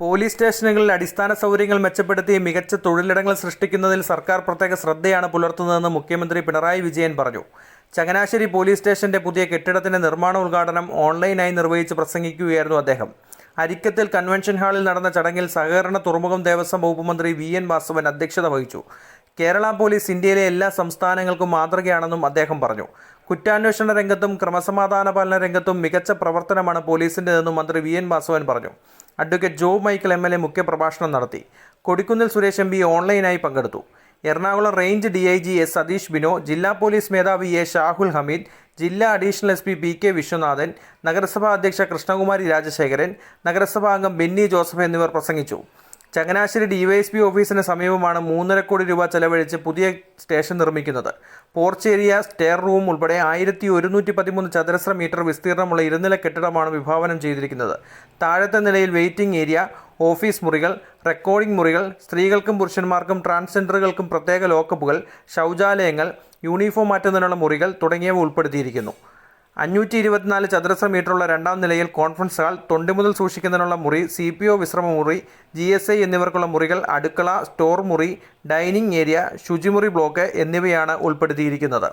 Police സ്റ്റേഷനുകളിൽ അടിസ്ഥാന സൗകര്യങ്ങൾ മെച്ചപ്പെടുത്തി മികച്ച തൊഴിലിടങ്ങൾ സൃഷ്ടിക്കുന്നതിൽ സർക്കാർ പ്രത്യേക ശ്രദ്ധയാണ് പുലർത്തുന്നതെന്ന് മുഖ്യമന്ത്രി പിണറായി വിജയൻ പറഞ്ഞു. ചങ്ങനാശ്ശേരി പോലീസ് സ്റ്റേഷന്റെ പുതിയ കെട്ടിടത്തിന്റെ നിർമ്മാണ ഉദ്ഘാടനം ഓൺലൈനായി നിർവഹിച്ച് പ്രസംഗിക്കുകയായിരുന്നു അദ്ദേഹം. അരിക്കത്തിൽ കൺവെൻഷൻ ഹാളിൽ നടന്ന ചടങ്ങിൽ സഹകരണ തുറമുഖം ദേവസ്വം വകുപ്പ് മന്ത്രി വി എൻ വാസവൻ അധ്യക്ഷത വഹിച്ചു. കേരള പോലീസ് ഇന്ത്യയിലെ എല്ലാ സംസ്ഥാനങ്ങൾക്കും മാതൃകയാണെന്നും അദ്ദേഹം പറഞ്ഞു. കുറ്റാന്വേഷണ രംഗത്തും ക്രമസമാധാന പാലന രംഗത്തും മികച്ച പ്രവർത്തനമാണ് പോലീസിന്റെതെന്നും മന്ത്രി വി എൻ വാസവൻ പറഞ്ഞു. Advocate Jo Michael M L A മുഖ്യപ്രഭാഷണം നടത്തി. കൊടിക്കുന്നിൽ സുരേഷ് എം പി ഓൺലൈനായി പങ്കെടുത്തു. Ernakulam range D I G S Satheesh Bino ജില്ലാ പോലീസ് മേധാവി എ ഷാഹുൽ ഹമീദ് ജില്ലാ additional S P P K Viswanathan നഗരസഭാ അധ്യക്ഷ കൃഷ്ണകുമാരി രാജശേഖരൻ നഗരസഭാ അംഗം ബെന്നി ജോസഫ് എന്നിവർ പ്രസംഗിച്ചു. ചങ്ങനാശ്ശേരി ഡിവൈഎസ്പി ഓഫീസിന് സമീപമാണ് മൂന്നര കോടി രൂപ ചെലവഴിച്ച് പുതിയ സ്റ്റേഷൻ നിർമ്മിക്കുന്നത്. പോർച്ച് ഏരിയ സ്റ്റെയർ റൂം ഉൾപ്പെടെ ആയിരത്തി ഒരുന്നൂറ്റി പതിമൂന്ന് ചതുരശ്ര മീറ്റർ വിസ്തീർണമുള്ള ഇരുനില കെട്ടിടമാണ് വിഭാവനം ചെയ്തിരിക്കുന്നത്. താഴത്തെ നിലയിൽ വെയിറ്റിംഗ് ഏരിയ ഓഫീസ് മുറികൾ റെക്കോർഡിംഗ് മുറികൾ സ്ത്രീകൾക്കും പുരുഷന്മാർക്കും ട്രാൻസ്ജെൻഡറുകൾക്കും പ്രത്യേക ലോക്കപ്പുകൾ ശൗചാലയങ്ങൾ യൂണിഫോം മാറ്റുന്നതിനുള്ള മുറികൾ തുടങ്ങിയവ ഉൾപ്പെടുത്തിയിരിക്കുന്നു. അഞ്ഞൂറ്റി ഇരുപത്തിനാല് ചതുരശ്ര മീറ്ററുള്ള രണ്ടാം നിലയിൽ കോൺഫറൻസ് ഹാൾ തൊണ്ടിമുതൽ സൂക്ഷിക്കുന്നതിനുള്ള മുറി സി പി ഒ വിശ്രമ മുറി ജി എസ് ഐ എന്നിവർക്കുള്ള മുറികൾ അടുക്കള സ്റ്റോർ മുറി ഡൈനിങ് ഏരിയ ശുചിമുറി ബ്ലോക്ക് എന്നിവയാണ് ഉൾപ്പെടുത്തിയിരിക്കുന്നത്.